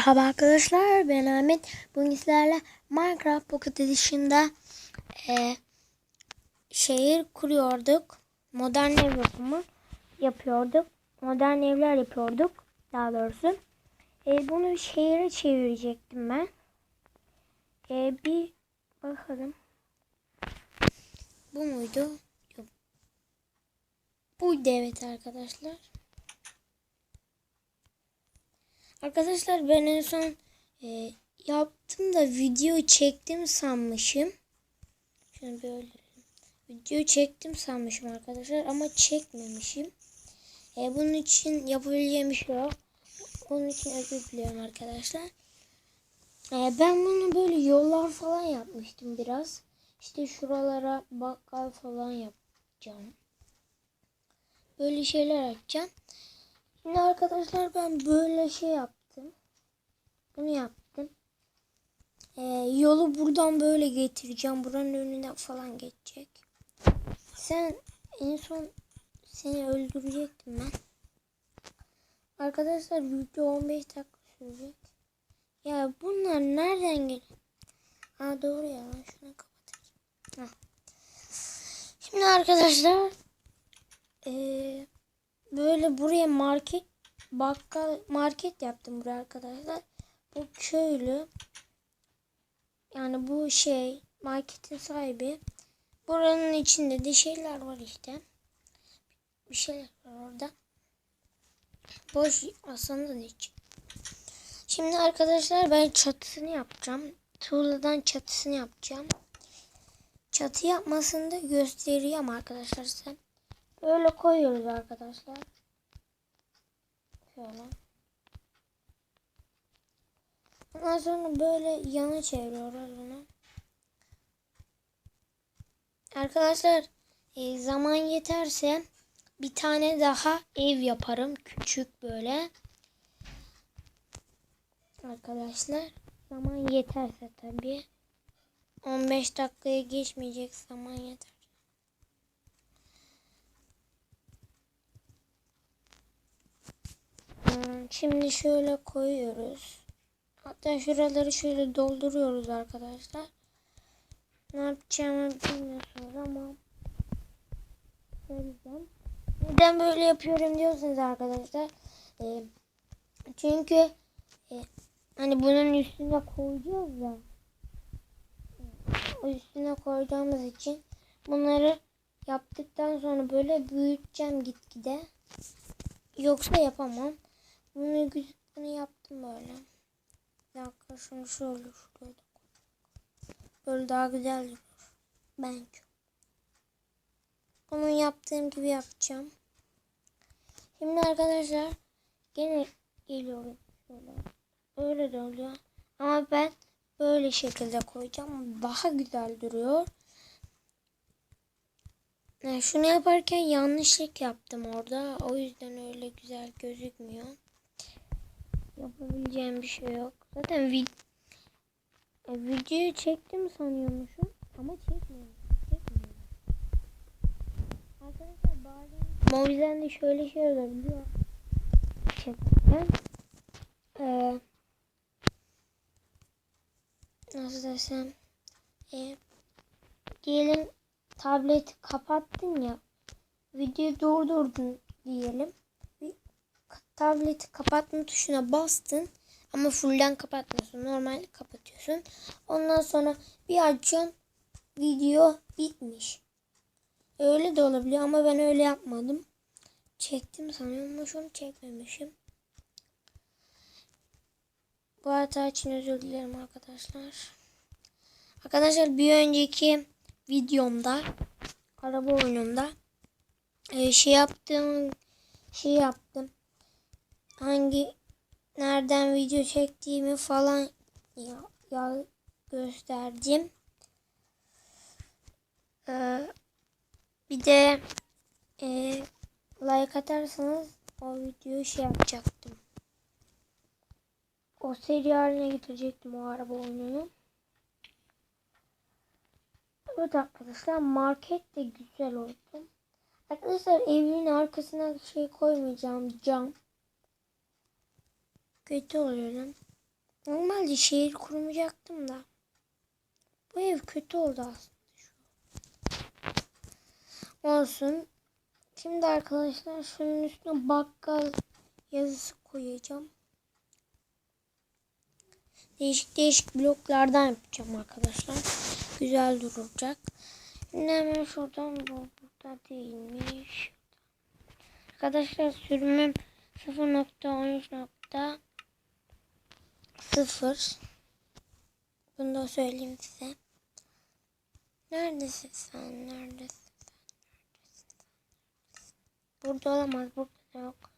Merhaba arkadaşlar ben Ahmet. Bugün sizlerle Minecraft Pocket Edition'da e, şehir kuruyorduk. Modern ev yapımı yapıyorduk. Modern evler yapıyorduk daha doğrusu. E, bunu şehire çevirecektim ben. E, bir bakalım. Bu muydu? Buydu evet arkadaşlar. Arkadaşlar ben en son e, yaptım da video çektim sanmışım. Şunu böyle video çektim sanmışım arkadaşlar ama çekmemişim. E, bunun için yapabileceğim bir şey yok. Bunun için özür diliyorum arkadaşlar. E, ben bunu böyle yollar falan yapmıştım biraz. İşte şuralara bakkal falan yapacağım. Böyle şeyler açacağım. Şimdi arkadaşlar ben böyle şey yaptım. Bunu yaptım. Ee, yolu buradan böyle getireceğim. Buranın önüne falan geçecek. Sen en son seni öldürecektim ben. Arkadaşlar video 15 dakika sürecek. Ya bunlar nereden geliyor? Ha doğru ya. Şunu kapatayım. Heh. Şimdi arkadaşlar eee böyle buraya market bakkal market yaptım buraya arkadaşlar. Bu köylü yani bu şey marketin sahibi. Buranın içinde de şeyler var işte. Bir şeyler var orada. Boş aslında da hiç. Şimdi arkadaşlar ben çatısını yapacağım. Tuğladan çatısını yapacağım. Çatı yapmasını da göstereyim arkadaşlar size. Böyle koyuyoruz arkadaşlar. Şöyle. Ondan sonra böyle yana çeviriyoruz bunu. Arkadaşlar e, zaman yeterse bir tane daha ev yaparım. Küçük böyle. Arkadaşlar zaman yeterse tabii. 15 dakikaya geçmeyecek zaman yeter. Şimdi şöyle koyuyoruz. Hatta şuraları şöyle dolduruyoruz arkadaşlar. Ne yapacağımı bilmiyorsunuz ama söyleyeceğim. Neden böyle yapıyorum diyorsunuz arkadaşlar. Ee, çünkü e, hani bunun üstüne koyacağız ya. Üstüne koyacağımız için bunları yaptıktan sonra böyle büyüteceğim gitgide. Yoksa yapamam. Bunu, bunu yaptım böyle. Bir şunu şöyle şuraya da Böyle daha güzel durur. Bence. Bunu yaptığım gibi yapacağım. Şimdi arkadaşlar gene geliyorum. Öyle de oluyor. Ama ben böyle şekilde koyacağım. Daha güzel duruyor. Yani şunu yaparken yanlışlık yaptım orada. O yüzden öyle güzel gözükmüyor. Yapabileceğim bir şey yok. Zaten vid e, videoyu çektim sanıyormuşum. Ama çekmiyorum. Çekmiyorum. Arkadaşlar bazen Mobizen de şöyle şey olabiliyor. Çektim. Ee, nasıl desem e, diyelim tableti kapattın ya videoyu durdurdun diyelim tableti kapatma tuşuna bastın ama fullden kapatmıyorsun. Normal kapatıyorsun. Ondan sonra bir açıyorsun video bitmiş. Öyle de olabiliyor ama ben öyle yapmadım. Çektim sanıyormuşum çekmemişim. Bu hata için özür dilerim arkadaşlar. Arkadaşlar bir önceki videomda araba oyununda e, şey yaptım şey yaptım hangi nereden video çektiğimi falan ya, ya gösterdim ee, bir de e, like atarsanız o videoyu şey yapacaktım o seri haline getirecektim o araba oyununu Evet arkadaşlar market de güzel oldu. Arkadaşlar evin arkasına şey koymayacağım cam. Kötü oluyor lan. Normalde şehir kurmayacaktım da. Bu ev kötü oldu aslında şu. Olsun. Şimdi arkadaşlar şunun üstüne bakkal yazısı koyacağım. Değişik değişik bloklardan yapacağım arkadaşlar. Güzel duracak. Şimdi hemen şuradan bu burada değilmiş. Arkadaşlar sürümüm 0.13.0 Bunu da söyleyeyim size. Neredesin sen? Neredesin sen? Neredesin sen? Burada olamaz. Burada da yok.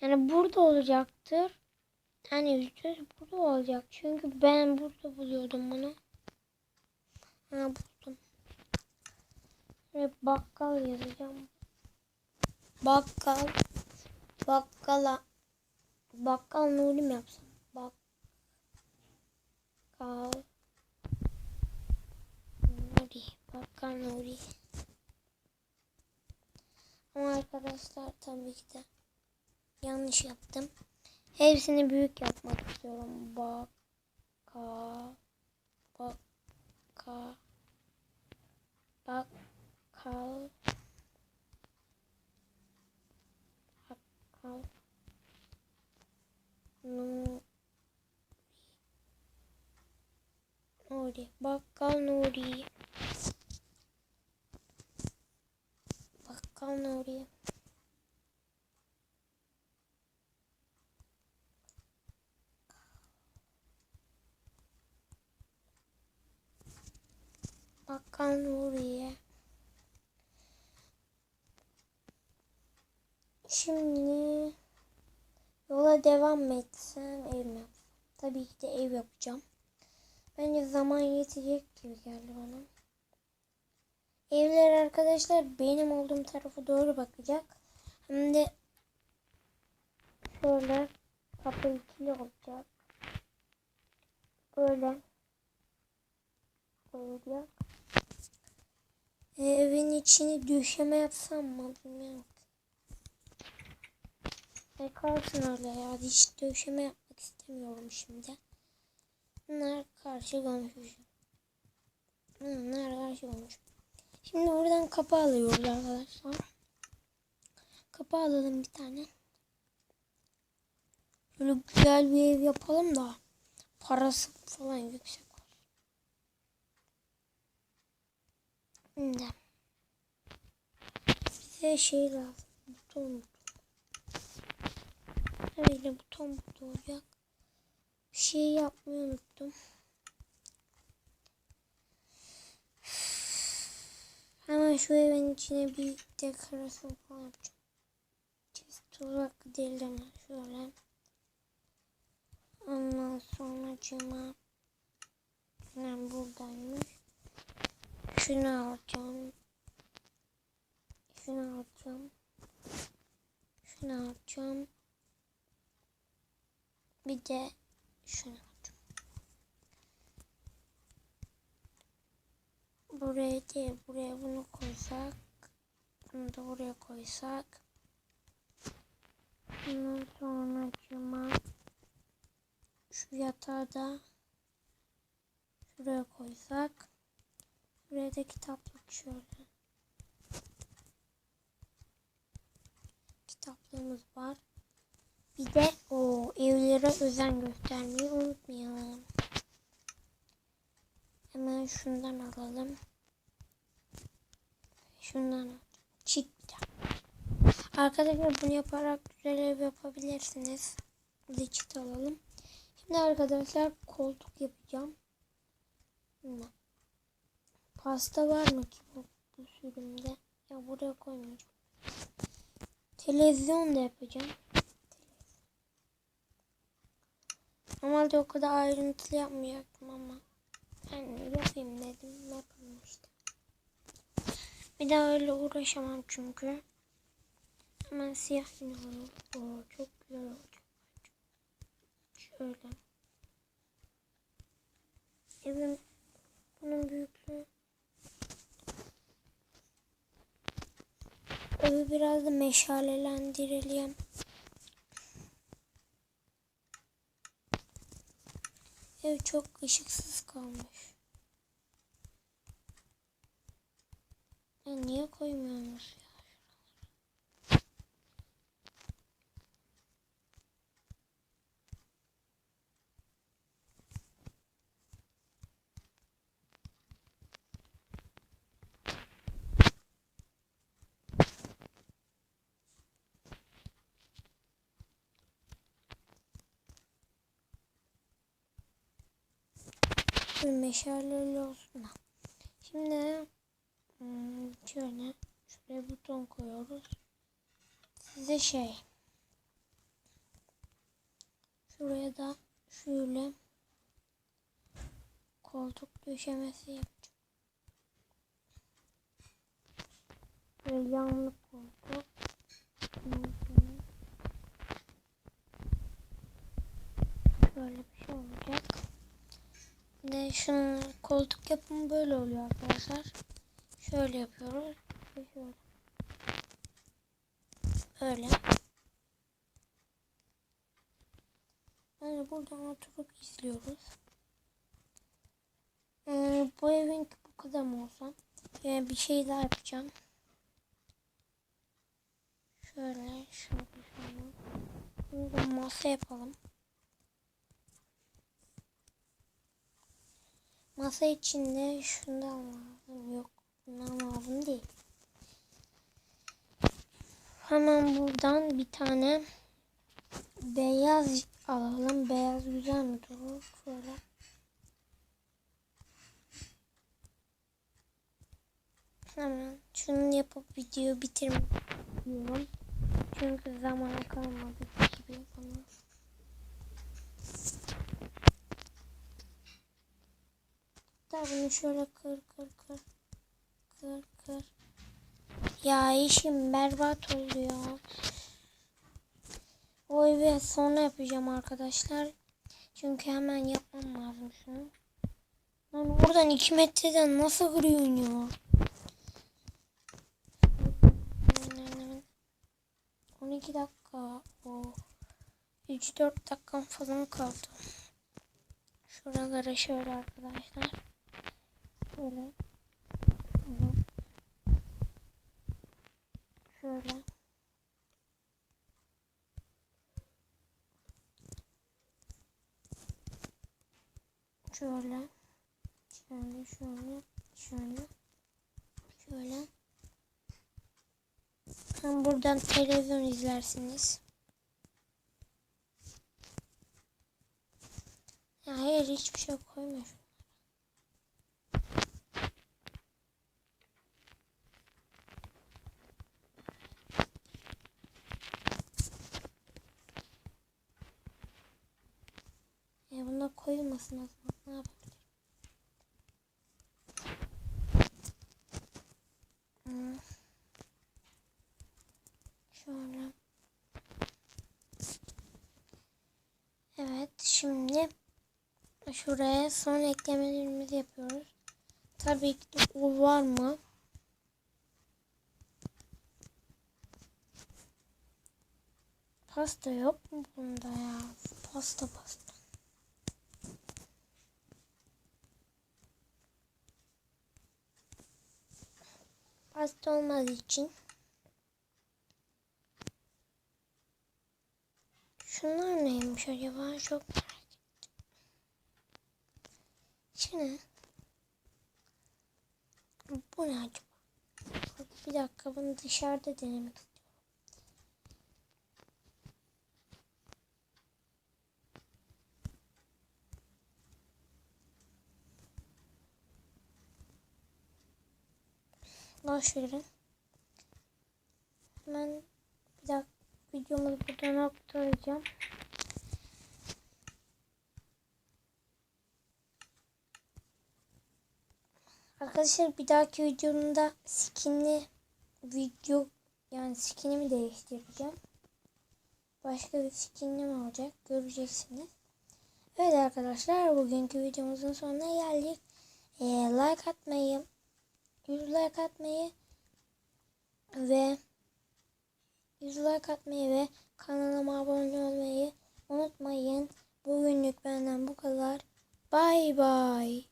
Yani burada olacaktır. Yani yüzde yüz burada olacak. Çünkü ben burada buluyordum bunu. Ha buldum. Ve bakkal yazacağım. Bakkal. Bakkala. Bakkal Nuri mi yapsam? Bakkal. Nuri. Bakkal Nuri. Ama arkadaşlar tabii ki de yanlış yaptım. Hepsini büyük yapmak istiyorum. Bakka. Bakka. Bakkal. Bakkal. Nuri. Nuri. Bakkal Nuri. Bakkal Nuri. Bakkal Nuriye. Şimdi yola devam etsem ev? Tabii ki de ev yapacağım. Bence zaman yetecek gibi geldi bana. Evler arkadaşlar benim olduğum tarafa doğru bakacak. Hem de şöyle kapı ikili olacak. Böyle olacak. Evin içini döşeme yapsam mı bilmiyorum. E kalsın öyle ya. Hiç döşeme yapmak istemiyorum şimdi. Bunlar karşı komşu. Bunlar karşı komşu. Şimdi oradan kapı alıyoruz arkadaşlar. Kapı alalım bir tane. Böyle güzel bir ev yapalım da parası falan yüksek olsun. Şimdi bize şey lazım. Buton. Öyle buton burada olacak. Şey yapmayı unuttum. Hemen şu evin içine bir dekorasyon falan yapacağım. Değil ama şöyle. Ondan sonra cama hemen buradaymış. Şunu alacağım. Şunu alacağım. Şunu alacağım. Bir de şunu alacağım. Buraya değil, buraya bunu koysak. Bunu da buraya koysak. Ondan sonra cama şu yatağı da şuraya koysak. Buraya da kitaplık şöyle. Kitaplığımız var. Bir de o evlere özen göstermeyi unutmayalım. Hemen şundan alalım. Şundan alalım. De. Arkadaşlar bunu yaparak güzel ev yapabilirsiniz. Bir çit alalım. Şimdi arkadaşlar koltuk yapacağım. Şimdi. Pasta var mı ki bu, bu sürümde? Ya buraya koymayacağım. Televizyon da yapacağım. Normalde o kadar ayrıntılı yapmayacaktım ama ben yapayım dedim. Yapalım işte. Bir daha öyle uğraşamam çünkü. Hemen siyah yine. Oo, çok güzel olacak. Şöyle. Evim bunun büyüklüğü. Evi biraz da meşalelendirelim. Ev çok ışıksız kalmış. Ya niye koymuyorsunuz Şöyle meşaleleri olsun. Şimdi hmm, şöyle şuraya buton koyuyoruz. Size şey şuraya da şöyle koltuk döşemesi yapacağım. Böyle yanlı koltuk. Böyle. Ne şunun koltuk yapımı böyle oluyor arkadaşlar. Şöyle yapıyoruz. Şöyle. Böyle. Yani buradan oturup izliyoruz. Ee, bu evin bu kadar mı olsa? Ee, bir şey daha yapacağım. Şöyle, şöyle, şöyle. Burada masa yapalım. Masa içinde şundan lazım. Yok bundan lazım değil. Hemen buradan bir tane beyaz alalım. Beyaz güzel mi durur? Şöyle. Hemen şunu yapıp video bitirmek istiyorum. Çünkü zaman kalmadı gibi bana. Hatta bunu şöyle kır kır kır. Kır kır. Ya işim berbat oluyor. O evi sonra yapacağım arkadaşlar. Çünkü hemen yapmam lazım şunu. Lan oradan 2 metreden nasıl kırıyorsun ya? 12 dakika. O 3-4 dakikam falan kaldı. Şuralara şöyle arkadaşlar. Şöyle. Şöyle. Şöyle. Şöyle, şöyle, şöyle. Şöyle. Hem buradan televizyon izlersiniz. Ya hayır hiçbir şey koymuyor. Ya buna koyulmasın o zaman. Ne yapabilirim? Şöyle. Evet şimdi şuraya son eklemelerimizi yapıyoruz. Tabii ki u var mı? Pasta yok mu bunda ya? Pasta pasta. Pasta olmadığı için Şunlar neymiş acaba? Çok merak ettim. Şimdi bu ne acaba? Bir dakika bunu dışarıda denemek verin. Hemen bir dakika videomu burada noktalayacağım. Arkadaşlar bir dahaki videomda skinli video yani skinimi değiştireceğim. Başka bir skinim olacak. Göreceksiniz. Evet arkadaşlar bugünkü videomuzun sonuna geldik. Ee, like atmayı, 100 like atmayı ve 100 like atmayı ve kanalıma abone olmayı unutmayın. Bugünlük benden bu kadar. Bay bay.